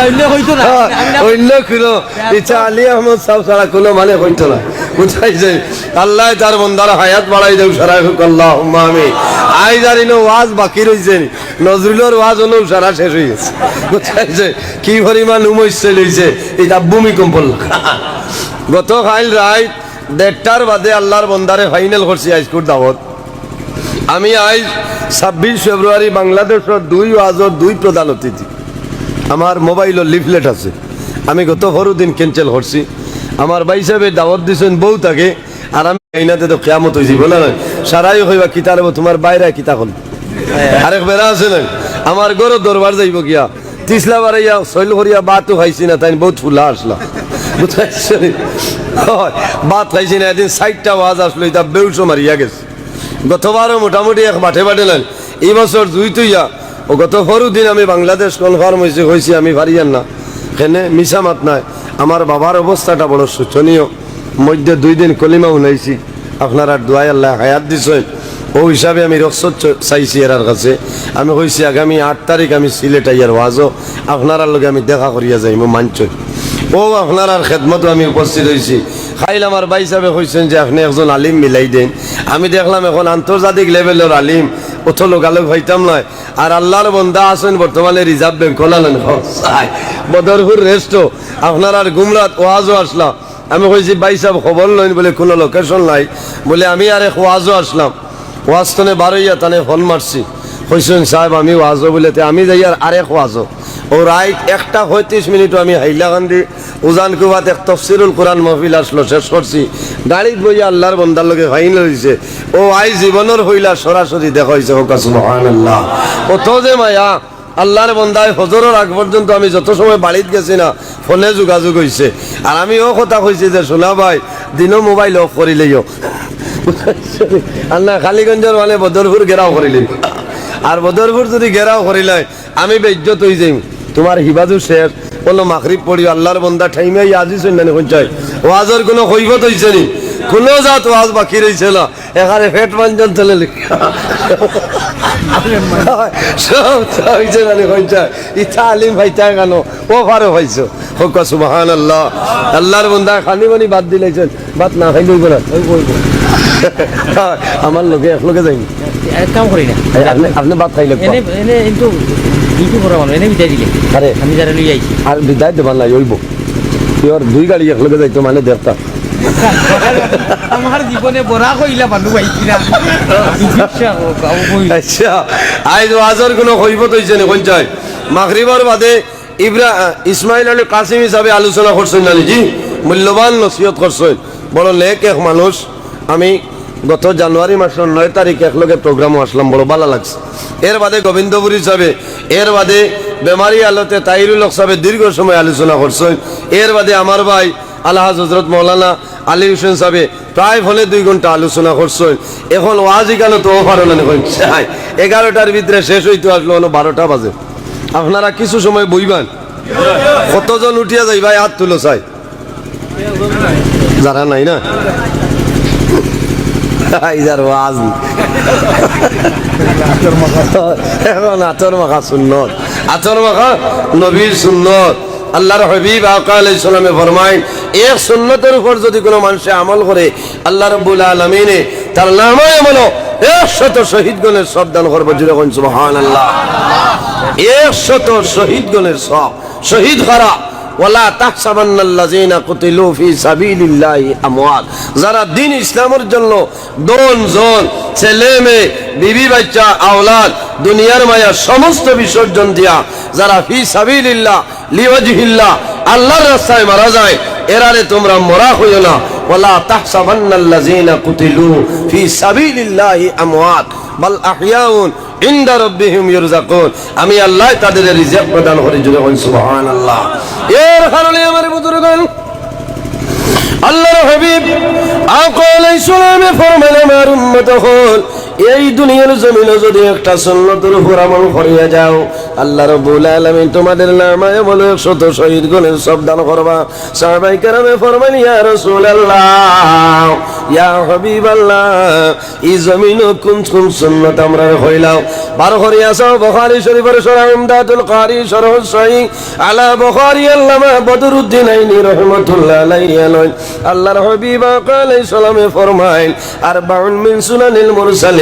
অন্য না- অন্য কোনো ইচ্ছা আলী আহমদ সাহ ছাড়া কোনো মানে হইতো না। বুঝাই আল্লাহ তার বন্দার হায়াত বাড়াই দেউ সারা আল্লাহ আমি আই জানিনো ওয়াজ বাকি রইছে নজরুলের ওয়াজ হলো সারা শেষ হয়ে গেছে। বুঝাই যে কি পরিমাণ উমস্য লইছে এটা ভূমিকম্প গত কাল রাত দেড়টার বাদে আল্লাহর বন্দারে ফাইনাল করছি আইসকুর দাওয়াত। আমি আজ ছাব্বিশ ফেব্রুয়ারি বাংলাদেশের দুই ওয়াজর দুই প্রধান অতিথি। আমার মোবাইলের লিফলেট আছে। আমি গত সরু দিন ক্যান্সেল করছি। আমার ভাই সাহেবে দাওয়াত দিছেন বউ তাকে, আর আমি আইনাতে তো কেমত হয়েছি বলে নয় সারাই হইবা কিতা রেব তোমার বাইরে কিতা হল আরেক বেড়া আছে না আমার গরো দরবার যাইব গিয়া। তিসলা বারাইয়া শৈল করিয়া বাতও খাইছি না, তাই বহুত ফুলা আসলা। বুঝাইছে বাত খাইছি না, এদিন সাইটটা ওয়াজ আসলো এটা বেউসো মারিয়া গেছে। গতবারও মোটামুটি এক মাঠে মাঠে নেন এই বছর জুই তুইয়া ও গত সরু দিন আমি বাংলাদেশ কনফার্ম হয়েছে হয়েছি আমি পারিয়ান না। কেনে মিশা মাত নাই। আমার বাবার অবস্থাটা বড় শোচনীয়। মধ্যে দুই দিন কলিমা শুনাইছি। আপনারা দোয়াই আল্লাহ হায়াত দিছেন। ও হিসাবে আমি রক্ষত চাইছি এরার কাছে। আমি কইছি আগামী আট তারিখ আমি সিলেট আইয়ার ওয়াজও আপনার লগে আমি দেখা করিয়া যাই মো মানছই ও আপনার আর খেদমতো আমি উপস্থিত হয়েছি খাইল আমার ভাই সাহেবে কইছেন যে আপনি একজন আলিম মিলাই দেন। আমি দেখলাম এখন আন্তর্জাতিক লেভেলের আলিম। অত লোকালোক হইতাম নয় আর আল্লাহর বন্দা আসেন বর্তমানে রিজার্ভ ব্যাংক খোলালেন বদরপুর রেস্ট আপনার আর গুমরাত, ওয়াজও আসলাম আমি কইছি, ভাই সাহেব, খবর লইন বলে কোনো লোকেশন নাই। বলে, আমি আর এক ওয়াজও আসলাম। ওয়াজ তনে বারোইয়া তানে ফোন মারছি। কইছেন সাহেব, আমি ওয়াজও বলে তে আমি যাই আর আরেক ওয়াজও ও রাইট একটা পঁয়ত্রিশ মিনিট আমি হাইলাকান্দি উজান কুবাত এক তফসিরুল কোরআন মহফিল আসলো, শেষ করছি। গাড়িত বইয়া আল্লাহর বন্দার লগে ফাইন হয়েছে ও আই জীবনের হইলা সরাসরি দেখা হয়েছে হোক, সুবহানাল্লাহ। কত যে মায়া, আল্লাহর বন্দায় ফজরের আগ পর্যন্ত আমি যত সময় বাড়িত গেছি না, ফোনে যোগাযোগ হয়েছে আর আমি ও কথা কইছি যে, শোনা ভাই, দিনও মোবাইল অফ করিলেও আর না খালিগঞ্জের মানে বদরপুর ঘেরাও করিলেন। আর বদরপুর যদি ঘেরাও করিলাই আমি বেজ্জত হয়ে যাই তোমার হিবাজু শেষ। কোনো মাখরিব পড়ি আল্লাহর বন্দা ঠাইমে আজি শুনলেন পঞ্চায় ওয়াজের কোনো কৈফত হয়েছে নি? কোনো জাত ওয়াজ বাকি রয়েছে না এখানে ফেট পাঞ্জন চলে সব ইথা আলিম ভাইতা ভাইছো বন্দা বাদ বাদ না আমার লোকে এক লোকে যাইনি কাম করি না। আপনি আপনি ভাত খাইলে এনে এনে কিন্তু ডিউটি করা মানুষ এনে বিদায় দিলে। আরে আমি যারা লই আইছি আর বিদায় তোর দুই গাড়ি একলগে যাইতো মানে দেখতা আমার জীবনে বড়া কইলা মানুষ আইছি না। আচ্ছা আজ ওয়াজর কোনো হয়েছে নি পঞ্চায় মাগরিবার বাদে ইব্রা ইসমাইল আলী কাসিম হিসাবে আলোচনা করছেন না জি মূল্যবান নসিহত করছেন বড় লেক এক মানুষ আমি গত জানুয়ারি মাসের নয় তারিখ একলগে প্রোগ্রামও আসলাম, বড় ভালো লাগছে। এর বাদে গোবিন্দপুর হিসাবে এর বাদে বেমারি আলোতে তাইরুল সাহেব দীর্ঘ সময় আলোচনা করছেন এর বাদে আমার ভাই আল্লাহ হজরত মৌলানা আলী হোসেন সাহেব প্রায় ফলে দুই ঘণ্টা আলোচনা করছেন এখন ওয়াজি কেন তো না চাই এগারোটার ভিতরে শেষ হইতে আসলো হলো বারোটা বাজে। আপনারা কিছু সময় বইবেন। কতজন উঠিয়া যাই ভাই হাত তুলো চাই। যারা নাই না? ইজার ওয়াজ। এখন আতর মাখা সুন্নত। আতর মাখা নবীর সুন্নত। আল্লাহর হবিব আকা আলাইহিস সালামে ফরমায় এক সুন্নতের উপর যদি কোনো মানুষে আমল করে, আল্লাহ রাব্বুল আলামিনে তার নামে আমল একশত শহীদগণের সব দান করবে জুড়ে কোন সুবহানাল্লাহ। একশত সব। শহীদ করা? ওয়ালা তাহসাবান্নাল্লাযীনা কুতিলু ফি সাবিলিল্লাহি আমওয়াত যারা দিন ইসলামের জন্য দন, জন, ছেলে, মেয়ে, বিবি, বাচ্চা, আওলাদ, দুনিয়ার মায়া, সমস্ত বিসর্জন দিয়া যারা ফি সাবিলিল্লাহ, লিওয়াজহিল্লাহ, আল্লাহর রাস্তায় মারা যায়, এরারে তোমরা মরা হইও না। ওয়ালা তাহসাবান্নাল্লাযীনা কুতিলু ফি সাবিলিল্লাহি আমওয়াত বাল আহইয়াউন আমি আল্লাহ তাদের রিজিক প্রদান করি জুড়ে বলেন সুবহানাল্লাহ। এর কারণে আমার বুজুর্গণ, আল্লাহর হাবিব আকল ইসলামে ফরমালে আমার উম্মত হল এই দুনিয়ার জমিনে যদি একটা সুন্নতের উপর আমল করিয়া যাও, আল্লাহ রব্বুল আলামিন তোমাদের নামায় বলে শত শহীদ গুণের সব দান করবা। সাহাবাই কেরামে ফরমান ইয়া রাসূলুল্লাহ, ইয়া হাবিবাল্লাহ, এই জমিন কোন কোন সুন্নত আমরা হইলাও বার করিয়া সাও বুখারী শরীফের সূরা ইমদাদুল কারি শরহ সহিহ আলা বুখারী আল্লামা বদরুদ্দিন আইনি রহমাতুল্লাহ আলাইহি আলাই আল্লাহর হাবিব আলাইহিস সালামে ফরমাইন আরবাউন মিন সুনানিল মুরসালিন।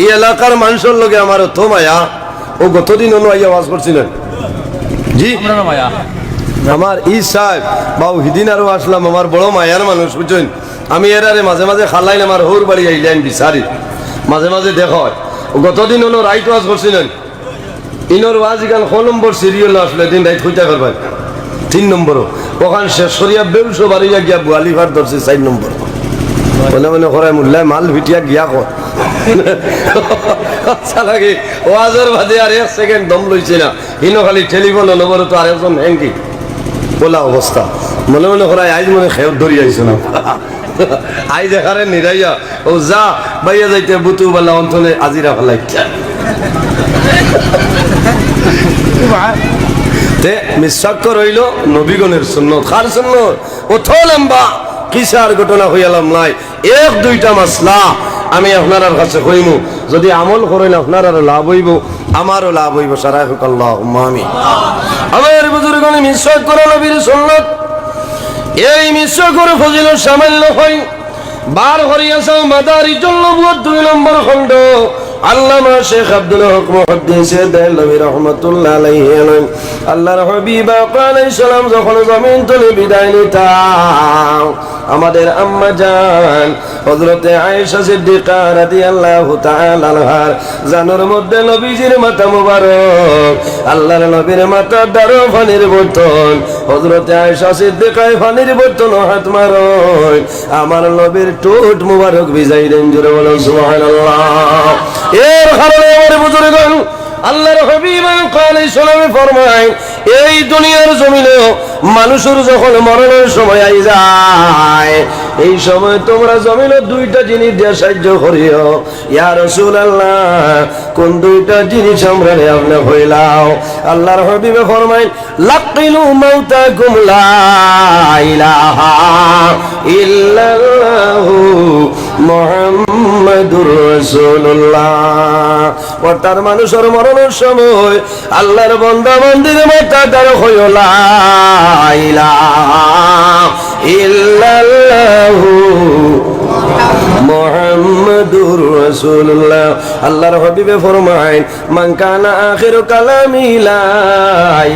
এই এলাকার মানুষের লগে আমার তো মায়া। ও গতদিন অনু আইয়া আওয়াজ করছিলেন। জি? মায়া। আমার ই সাহেব বাবু হিদিন আরও আসলাম আমার বড় মায়ার মানুষ বুঝছেন? আমি এরারে মাঝে মাঝে খালাইন আমার হৌর বাড়ি আইলেন বিচারি। মাঝে মাঝে দেখ গতদিন হলো রাইট ওয়াজ করছিলেন। ইনোর ওয়াজ ইখান ক নম্বর সিরিয়াল আসলে দিন রাইট হইতে পারবেন। তিন নম্বরও। ওখান শেষ করিয়া বেউসো বাড়িয়া গিয়া বুয়ালি ভাট ধরছে চার নম্বর। মনে মনে করায় মূল্যায় মাল ভিটিয়া গিয়া কর লাগে ওয়াজের আর এক সেকেন্ড দম লইছে না। হিনো খালি টেলিফোন তো হ্যাঙ্কি বলা অবস্থা মনে মনে করায় আইজ মনে ধরি না। আই দেখারে নিরাইয়া ও যা, বাইয়া যাইতে বুতু বালা অন্তনে আজিরা ফেলাই। তে মিসাক্য রইল নবীগণের সুন্নত। খার সুন্নত? অথ লম্বা কিসার ঘটনা হইয়ালাম নাই। এক দুইটা মাসলা আমি আপনার কাছে হইমু যদি আমল করেন আপনার আরও লাভ হইব, আমারও লাভ হইব, সারা হোক আল্লাহ আমি আমার বুজুর্গণে মিশ্র করে নবীর সুন্নত, এই মিশ্র করে ফজিল সামান্য হই বার হরিয়াছাও মাদারি জন্য দুই নম্বর খণ্ড। আল্লামা শেখ আব্দুল হক মুহাদ্দিসে দেহলভী রহমাতুল্লাহ আলাইহি আল্লাহর হাবিব আলাইহিস সালাম যখন জমিন তুলে বিদায় নিতাম আমাদের আম্মা জান, হযরতে আয়েশা সিদ্দিকা রাদিয়াল্লাহু তাআলা আনহার জানুর মধ্যে নবীজির মাথা মুবারক, আল্লাহর নবীর মাথা দারো পানির বোতল হযরতে আয়েশা সিদ্দিকায় পানির বোতল হাত মারো আমার নবীর টোট মুবারক ভিজাই দেন, জোরে বলো সুবহানাল্লাহ। এর কারণে আমার বুজুর্গণ, আল্লাহর হাবিব কালে সালামে ফরমায়, এই দুনিয়ার জমিনে মানুষের যখন মরণের সময় আই যায়, এই সময় তোমরা জমিনে দুইটা জিনিস দিয়ে সাহায্য করিও। ইয়া আল্লাহ কোন দুইটা জিনিস আমরা আপনি হইলাও আল্লাহর হাবিবে ফরমায়, লাকিলু মাউতাকুম লা ইলাহা ইল্লাল্লাহু মুহাম্মাদুর রাসূলুল্লাহ। অর্থাৎ মানুষের মরণের সময় আল্লাহর বন্দা মন্দির মাথা তার হইল ইল্লাল্লাহু মোহাম্মদুর রাসূলুল্লাহ। আল্লাহর হাবিবে ফরমায় মান কানা আখির কালামি লা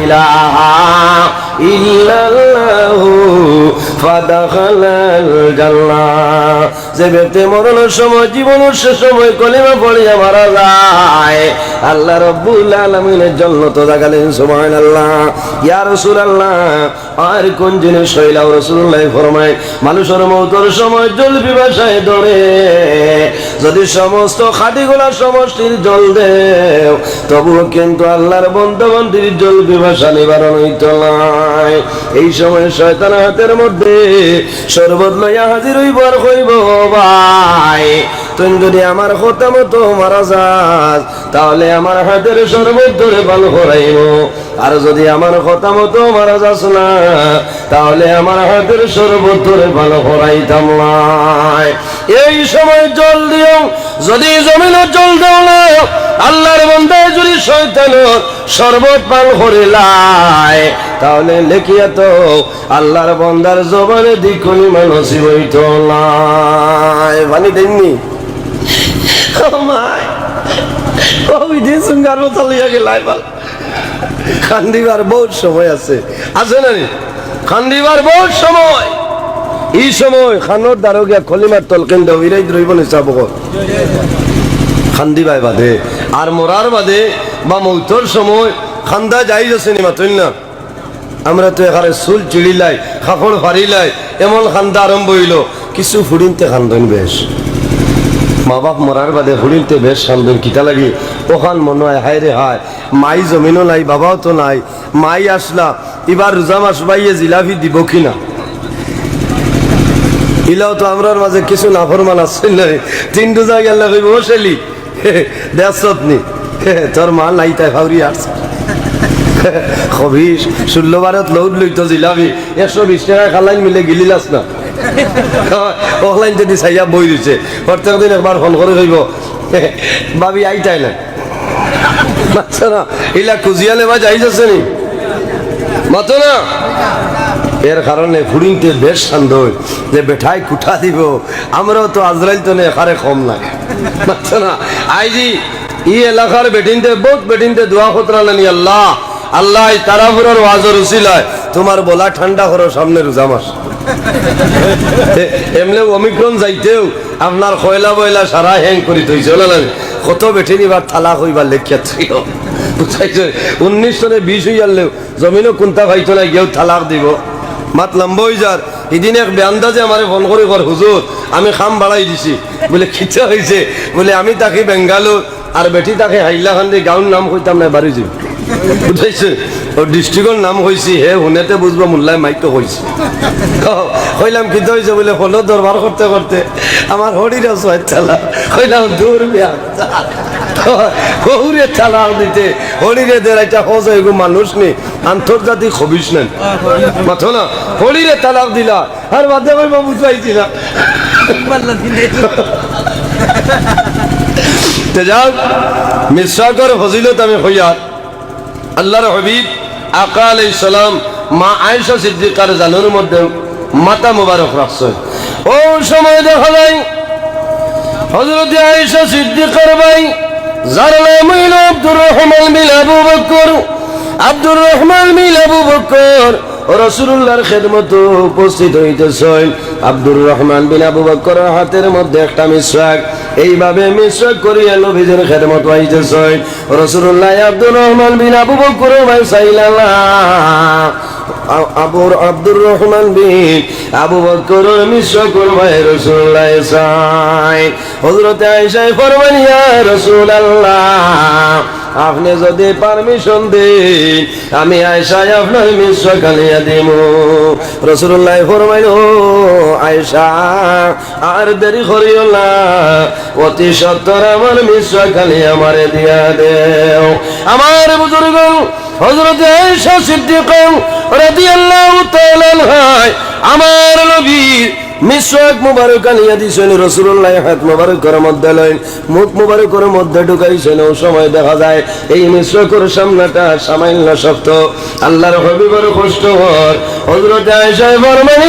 ইলাহা ইল্লাল্লাহ ফাদাখালাল জান্নাহ। যে ব্যক্তি মরণের সময়, জীবনের শেষ সময় কলিমা পড়িয়া মারা যায়। আল্লাহ রব্বুল আলামিনের জন্য তো জাগালেন, সুবহানাল্লাহ। ইয়া রাসূলুল্লাহ, আর কোন জিনিস হইলাও রাসূলুল্লাহ ফরমায়, মানুষের মৌতের সময় জল পিপাসায় ধরে। যদি সমস্ত খাটিগুলা সমষ্টির জল দেও, তবুও কিন্তু আল্লাহর বন্ধবন্ধির জল পিপাসা নিবারণ হইত নাই এই সময় শয়তান হাতের মধ্যে শরবত লইয়া হাজির হইবার হইব ভাই। তুই যদি আমার কথা মতো মারা যাস, তাহলে আমার হাতের শরবত ধরে ভালো করাইব আর যদি আমার কথা মতো মারা যাস না, তাহলে আমার হাতের শরবত ধরে ভালো করাইতাম নাই এই সময় জল দিও, যদি জমিনের জল দেও না, আল্লাহর বন্ধায় যদি শয়তানের শরবত পান করিলাই তাহলে লেখিয়া তো আল্লাহর বন্দার জবানে দ্বিগুণী মানুষ হইত নাই পানি দেননি? ও ও বিধি সুঙ্গার মতো লইয়া গেলাই বল। খান্দিবার বহুত সময় আছে। আছে না খান্দিবার বহুত সময়। এই সময় খানোর দ্বারো গিয়া খলিমার তলকেন দেও ইরাই রইব নিচাব খান্দি বাই বাদে। আর মরার বাদে বা মৌতর সময় খান্দা যাই যাচ্ছে নি মাতই না। আমরা তো এখানে চুল চিড়িলাই কাপড় ফারিলাই এমন খান্দা আরম্ভ হইল। কিছু ফুড়িনতে খান্দন বেশ। মা বাপ মরার বাদে ফুড়িনতে বেশ খান্দন কিতা লাগি? ওখান মনে হয় হায় রে হায়। মাই জমিনও নাই, বাবাও তো নাই। মাই আসলা এবার রোজা মাস বাইয়ে জিলাপি দিব কিনা ইলাও তো আমরার মাঝে কিছু নাফরমান আছে না তিন রোজা গেল শেলি দেখছত নি তোর মা নাই, তাই ভাউরি আসছে। খবিস ষোলো বারত লৌদ লইতো জিলাপি। একশো বিশ টাকা খালাই মিলে গিলিলাস না। অনলাইন যদি চাইয়া বই দিছে, প্রত্যেক দিন একবার ফোন করে কইব ভাবি না। না, ইলা নি? না? এর কারণে বেশ সন্দেহ যে বেঠাই কুঠা দিব, আমরাও তো আজরাইল তো এখানে কম না মাত্র না, আইজি, ই এলাকার বেটিনতে, বহুত বেটিনতে দোয়া খতরা নানি আল্লাহ আল্লাহ তারাপুরের ওয়াজর তোমার বলা ঠান্ডা করো সামনে রোজা মাস। এ- এমনি অমিক্রণ যাইতেও আপনার কয়লা বয়লা সারা হ্যাং করি থইছে না? কত বেঠিন এবার তালাক হইবার লেখিয়া ছিল বুঝাইছে? উনিশ সনে বিশ হইয়ালেও জমিনও কোনটা ভাইতো না গিয়েও তালাক দিব। মাত লম্ব হয়ে যার। এদিন এক বেআন্দাজে আমারে ফোন করে কর, হুজুর, আমি খাম বাড়াই দিছি। বলে, খিচা হয়েছে বলে, আমি তাকে বেঙ্গালোর আর বেটি তাকে হাইলাখান্দি গাঁওর নাম কইতাম না, বাড়ি যাই বুঝাইছে ও ডিস্ট্রিক্টর নাম হয়েছি হে শুনেতে বুঝব মোল্লাই মাইকে হয়েছে কইলাম কি হয়েছে বলে হলো দরবার করতে করতে আমার হরিরা ছয় চালা। কইলাম দূর বিয়া। চালাও দিতে হরিরে দের একটা হজ এগো মানুষ নেই আন্তর্জাতিক হবিস নেন মাথো না হরিরে তালাক দিলা আর বাদে কইব বুঝাইছি না তে যাও মিশ্রাকর ফজিলত আমি হইয়ার আল্লাহর হবিব আকা আলাই সালাম, মা আয়েশা সিদ্দিকার জানুর মধ্যে মাতা মুবারক রাখছে ও সময় দেখা যায় হজরত আয়েশা সিদ্দিকার ভাই, যার নাম হইল আব্দুর রহমান বিন আবু বকর। আব্দুর রহমান বিন আবু বকর রসুল্লাহর খেদমত উপস্থিত হইতেছেন। আব্দুর রহমান বিন আবু বকর হাতের মধ্যে একটা মিশ্রাক। এইভাবে মিশ্রাক করিয়া নবীদের খেদমত হইতেছেন রসুল্লাহ আব্দুর রহমান বিন আবু বকর ভাই সাইলাল্লাহ আ- আবুর আব্দুর রহমান বিন আবু বকর মিশ্র করবাই রসুল্লাহ সাই। হজরত আয়েশাই ফরমানিয়া রসুল আল্লাহ আপনি যদি পারমিশন দিন, আমি আয়েশাই আপনার মিশ্র কালিয়া দিব। রসুল্লাহ ফরমাইল, আয়েশা, আর দেরি করিও না। অতি সত্তর আমার মিশ্র কালি আমারে দিয়া দেও। আমার বুজুর্গ হজরত আয়েশা সিদ্দিক রাদিয়াল্লাহু তাআলা আমার নবীর মিসওয়াক মুবারক আনিয়া দিছেন রাসূলুল্লাহ হাত মুবারকের মধ্যে মুখ মুবারকের মধ্যে ঢুকাইছেন, ও সময় দেখা যায় এই মিসওয়াকের সামনাটা সামান্য শক্ত। আল্লাহর হবিবর কষ্ট হর আয়েশা ফরমান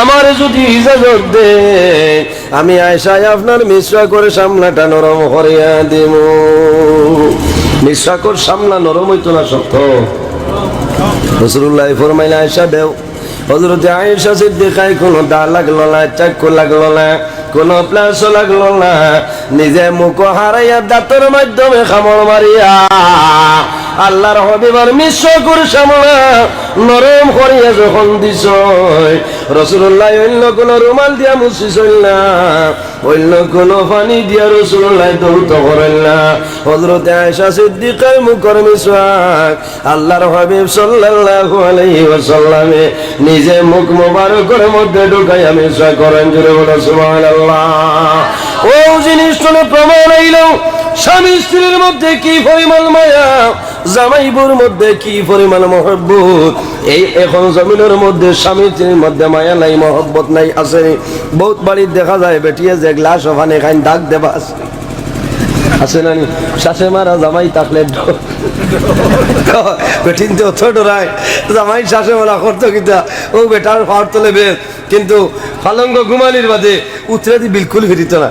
আমার যদি ইজাজত দে, আমি আয়েশা আপনার মিসওয়াকের সামনাটা নরম করিয়া দিমু মিসওয়াকের সামনা নরম হইতো না শক্ত। রসুল্লাহ ফরমাইলে আয়সা দেও। হজরত আয়েশা সিদ্দিকায় কোনো দা লাগল না চাক্ষু লাগল না, কোনো প্লাস লাগল না। নিজে মুখ হারাইয়া দাঁতের মাধ্যমে খামড় মারিয়া আল্লাহর হবিবার মিশ্র করে সামলা নরম করিয়া যখন দিছ রসুল্লাহ অন্য কোনো রুমাল দিয়া মুছিছল না অন্য কোনো পানি দিয়া রসুল্লাহ দৌত করেন না হজরতে আয়সা সিদ্দিকার মুখর মিসওয়াক আল্লাহর হাবিব সাল্লাল্লাহু আলাইহি ওয়াসাল্লামে নিজে মুখ মোবারকের মধ্যে ঢুকাই আমি করেন জুড়ে বলো, সুবহানাল্লাহ। ও জিনিসটা প্রমাণ হইল, স্বামী স্ত্রীর মধ্যে কি পরিমাণ মায়া জামাইবুর মধ্যে কি পরিমাণ মহব্বত? এই এখন জমিনের মধ্যে স্বামী স্ত্রীর মধ্যে মায়া নাই, মহব্বত নাই, আছে বহুত বাড়ির দেখা যায়, বেটিয়ে যে গ্লাস ওখানে খাই দাগ দেবা আছে আছে না নি? শাশে মারা জামাই থাকলে বেটিন তো ডরায় জামাই শাশে মারা করতো কিতা? ও বেটার তোলে কিন্তু ফালঙ্গ ঘুমানির বাদে উতরে বিলকুল ফিরিত না।